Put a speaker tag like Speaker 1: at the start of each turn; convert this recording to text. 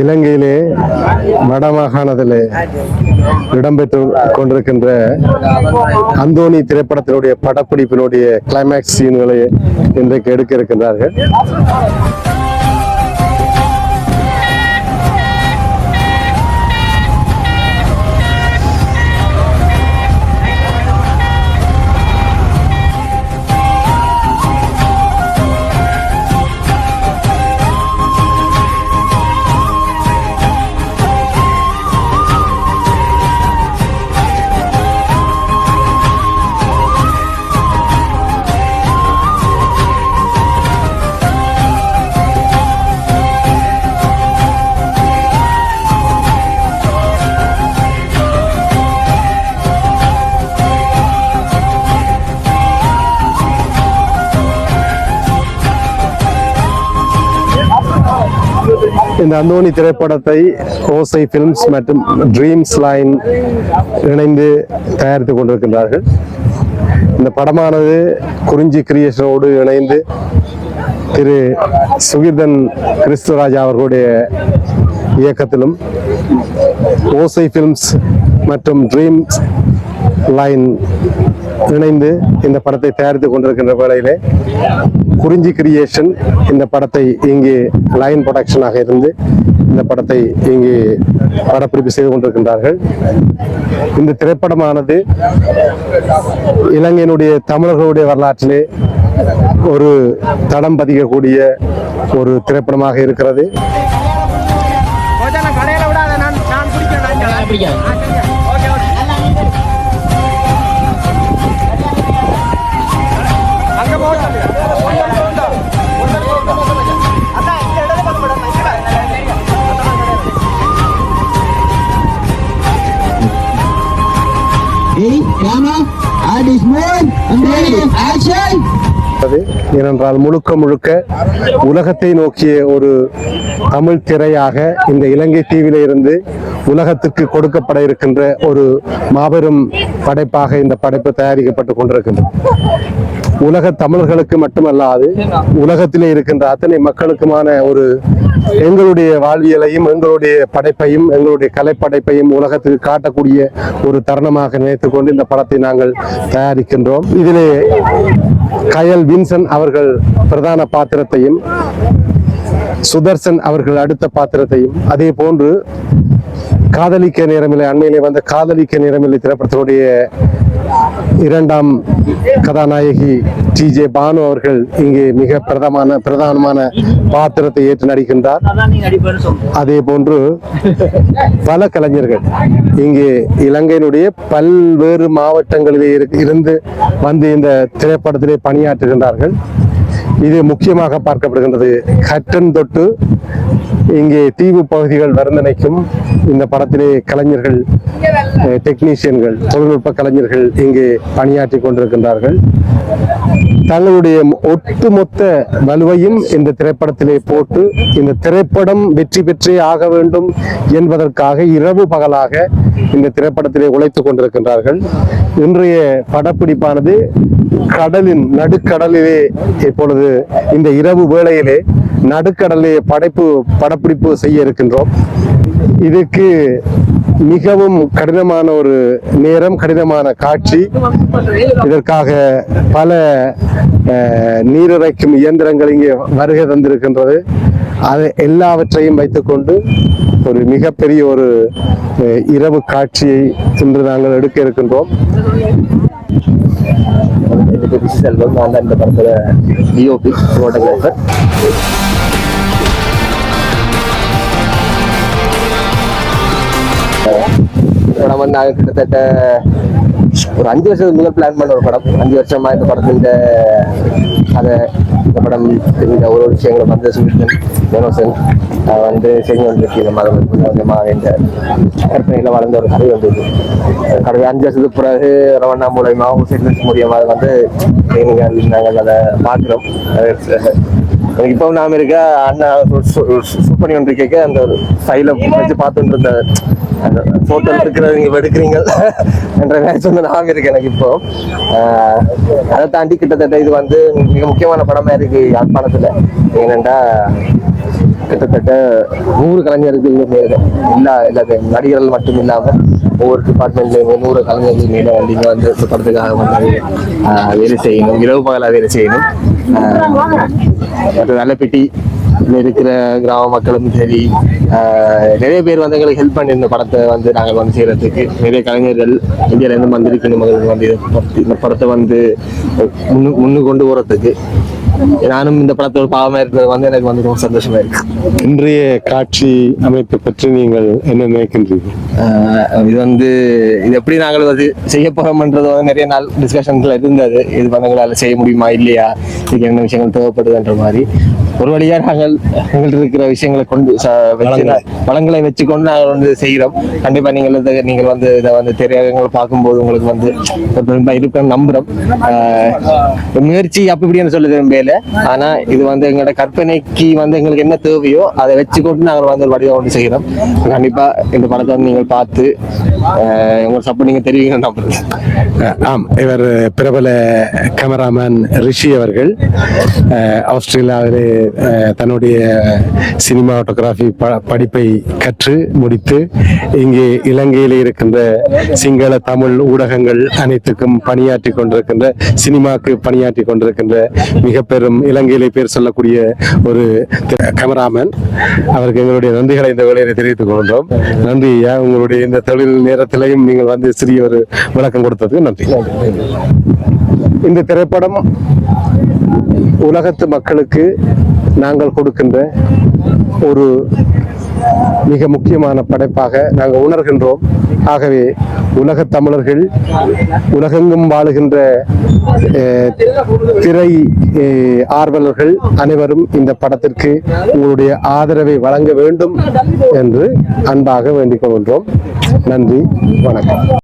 Speaker 1: இலங்கையிலே வடமாகாணத்திலே இடம்பெற்று கொண்டிருக்கின்ற அந்தோனி திரைப்படத்தினுடைய படப்பிடிப்பினுடைய கிளைமேக்ஸ் சீன்களை இன்றைக்கு எடுக்க இருக்கின்றார்கள். இந்த அந்தோனி திரைப்படத்தை ஓசை பிலிம்ஸ் மற்றும் ட்ரீம்ஸ் லைன் இணைந்து தயாரித்துக் கொண்டிருக்கின்றார்கள். இந்த படமானது குறிஞ்சி கிரியேஷனோடு இணைந்து திரு சுகிர்தன் கிறிஸ்துராஜா அவர்களுடைய இயக்கத்திலும் ஓசை பிலிம்ஸ் மற்றும் ட்ரீம்ஸ் லைன் இணைந்து இந்த படத்தை தயாரித்துக் கொண்டிருக்கின்ற வேளையிலே குறிஞ்சி கிரியேஷன் இந்த படத்தை இங்கே லைன் ப்ரொடக்ஷனாக இருந்து இந்த படத்தை இங்கே படப்பிடிப்பு செய்து கொண்டிருக்கின்றார்கள். இந்த திரைப்படமானது இலங்கையினுடைய தமிழர்களுடைய வரலாற்றிலே ஒரு தடம் பதிக்கக்கூடிய ஒரு திரைப்படமாக இருக்கிறது.
Speaker 2: Is. And? Action!
Speaker 1: ஏனென்றால் முழுக்க முழுக்க உலகத்தை நோக்கிய ஒரு தமிழ் திரையாக இந்த இலங்கை தீவில இருந்து உலகத்திற்கு கொடுக்கப்பட இருக்கின்ற ஒரு மாபெரும் படைப்பாக இந்த படைப்பு தயாரிக்கப்பட்டு கொண்டிருக்கின்றது உலக தமிழர்களுக்கு மட்டுமல்லாது உலகத்திலே இருக்கின்ற அத்தனை மக்களுக்குமான ஒரு எங்களுடைய வாழ்வியலையும் எங்களுடைய படைப்பையும் எங்களுடைய கலைப்படைப்பையும் உலகத்துக்கு காட்டக்கூடிய ஒரு தருணமாக நினைத்து கொண்டு இந்த படத்தை நாங்கள் தயாரிக்கின்றோம். இதிலே கயல் வின்சன் அவர்கள் பிரதான பாத்திரத்தையும் சுதர்சன் அவர்கள் அடுத்த பாத்திரத்தையும் அதே போன்று காதலிக்க நேரமில்லை அண்மையிலே வந்த காதலிக்க நேரமில்லை திரைப்படத்தினுடைய இரண்டாம் கதாநாயகி டி ஜே பானு அவர்கள் இங்கே மிக பிரதமான பிரதானமான பாத்திரத்தை ஏற்று நடிக்கின்றார். அதே போன்று பல கலைஞர்கள் இங்கே இலங்கையினுடைய பல்வேறு மாவட்டங்களிலே இருந்து வந்து இந்த திரைப்படத்திலே பணியாற்றுகின்றார்கள். இது முக்கியமாக பார்க்கப்படுகின்றது. கட்டன் தொட்டு இங்கே தீவு பகுதிகள் வருந்தனைக்கும் இந்த படத்திலே கலைஞர்கள் டெக்னீஷியன்கள் தொழில்நுட்ப கலைஞர்கள் இங்கே பணியாற்றி கொண்டிருக்கின்றார்கள். தங்களுடைய ஒட்டுமொத்த வலுவையும் இந்த திரைப்படத்திலே போட்டு இந்த திரைப்படம் வெற்றி பெற்றே ஆக வேண்டும் என்பதற்காக இரவு பகலாக இந்த திரைப்படத்திலே உழைத்துக் கொண்டிருக்கின்றார்கள். இன்றைய படப்பிடிப்பானது கடலின் நடுக்கடலிலே இப்பொழுது இந்த இரவு வேளையிலே நடுக்கடலிலே படைப்பு படப்பிடிப்பு செய்ய இருக்கின்றோம். இதுக்கு மிகவும் கடினமான ஒரு நேரம் கடினமான காட்சி. இதற்காக பல நீரிறைக்கும் இயந்திரங்கள் இங்கே வருகை தந்திருக்கின்றது. அது எல்லாவற்றையும் வைத்துக்கொண்டு ஒரு மிகப்பெரிய ஒரு இரவு காட்சியை இன்று நாங்கள் எடுக்க இருக்கின்றோம்.
Speaker 3: செல்வம் நான் தான் இந்த படத்தில் டிஓபி ஃபோட்டோகிராஃபர் படம் வந்து நாங்கள் கிட்டத்தட்ட ஒரு அஞ்சு வருஷத்துக்கு முதல் பிளான் பண்ண ஒரு படம். அஞ்சு வருஷமா இந்த படத்தின் அதை இந்த படம் இந்த ஒரு ஒரு விஷயங்களை வந்து சுவிட்சன் ஜெனோசன் வந்து செஞ்சு வந்திருக்கு இந்த மாதிரி கொஞ்சம் கொஞ்சமாக இந்த கற்பனையில் வளர்ந்த ஒரு கதை வந்தது கடந்த அஞ்சு வருஷத்துக்கு பிறகு ரவண்ணா மூலயமா செட்டில்ஸ் மூலியமாக வந்து நீங்கள் நாங்கள் அதை பார்க்குறோம் இப்போ நாம இருக்க அண்ணா சூப்பர் பண்ணி கேட்க அந்த ஒரு ஃபைல வச்சு பார்த்துட்டு இருந்த அந்த போட்டோ இருக்கிறத எடுக்கிறீங்க என்ற மேட்ச் வந்து நான் இருக்கு எனக்கு இப்போ. அதை தாண்டி கிட்டத்தட்ட இது வந்து மிக முக்கியமான படமா இருக்கு யாழ்ப்பாணத்துல. ஏனென்றா கிட்டத்தட்ட நூறு கலைஞர்கள் மேல. இல்ல இல்ல நடிகர்கள் மட்டும் இல்லாம ஒவ்வொரு டிபார்ட்மெண்ட்லேயுமே நூறு கலைஞர்கள் மேல வந்து வந்து இந்த படத்துக்காக வந்து வேலை செய்யணும் இரவு பகலாக வேலை செய்யணும். நல்ல பெட்டி. இருக்கிற கிராம மக்களும் சரி நிறைய பேர் வந்து எங்களுக்கு ஹெல்ப் பண்ணி இந்த படத்தை வந்து நாங்கள் வந்து செய்யறதுக்கு நிறைய கலைஞர்கள் இந்தியால இருந்து வந்திருக்கு. நம்மளுக்கு வந்து இந்த படத்தை வந்து முன்னு முன்னு கொண்டு போறதுக்கு. நானும் இந்த படத்தோட பாவமா இருக்கிறது வந்து எனக்கு வந்து ரொம்ப சந்தோஷமா இருக்கு.
Speaker 1: இன்றைய காட்சி அமைப்பு பற்றி நீங்கள் என்ன நினைக்கின்றீர்கள்?
Speaker 3: இது வந்து இது எப்படி நாங்கள் வந்து செய்ய போறோம்ன்றது வந்து நிறைய நாள் டிஸ்கஷன்ஸ்ல இருந்தது. இது வந்து எங்களால் செய்ய முடியுமா இல்லையா? இதுக்கு என்ன விஷயங்கள் தேவைப்படுதுன்ற மாதிரி. ஒரு வழியா நாங்கள் எங்கள்ட்ட இருக்கிற விஷயங்களை கொண்டு வளங்களை வச்சுக்கொண்டு நாங்கள் வந்து செய்கிறோம். கண்டிப்பா நீங்கள் இதை நீங்கள் வந்து இதை வந்து திரையரங்களை பார்க்கும்போது உங்களுக்கு வந்து நம்புறோம். ஆஹ் முயற்சி அப்படி இப்படின்னு சொல்ல விரும்பல ஆனா இது வந்து எங்களோட கற்பனைக்கு வந்து எங்களுக்கு என்ன தேவையோ அதை வச்சுக்கொண்டு நாங்கள் வந்து ஒரு வடிவம் ஒன்று செய்கிறோம். கண்டிப்பா இந்த படத்தை வந்து நீங்கள் பார்த்து ஆஹ் உங்க சப்போர்ட் நீங்க தெரிவிக்கணும் நம்புறேன்.
Speaker 1: ஆம். இவர் பிரபல கேமராமேன் ரிஷி அவர்கள் ஆஸ்திரேலியாவிலே தன்னுடைய சினிமாட்டோகிராஃபி ப- படிப்பை கற்று முடித்து இங்கே இலங்கையில் இருக்கின்ற சிங்கள தமிழ் ஊடகங்கள் அனைத்துக்கும் பணியாற்றி கொண்டிருக்கின்ற சினிமாக்கு பணியாற்றி கொண்டிருக்கின்ற மிக பெரும் இலங்கையிலே பேர் சொல்லக்கூடிய ஒரு கமராமன் அவருக்கு எங்களுடைய நன்றிகளை இந்த வேலையை தெரிவித்துக் கொண்டோம் நன்றி ஐயா உங்களுடைய இந்த தொழில் நேரத்திலையும் நீங்கள் வந்து சிறிய ஒரு விளக்கம் கொடுத்ததுக்கு நன்றி. இந்த திரைப்படம் உலகத்து மக்களுக்கு நாங்கள் கொடுக்கின்ற ஒரு மிக முக்கியமான படைப்பாக நாங்கள் உணர்கின்றோம். ஆகவே உலக தமிழர்கள் உலகெங்கும் வாழுகின்ற திரை ஆர்வலர்கள் அனைவரும் இந்த படத்திற்கு உங்களுடைய ஆதரவை வழங்க வேண்டும் என்று அன்பாக வேண்டிக் கொள்கின்றோம். நன்றி வணக்கம்.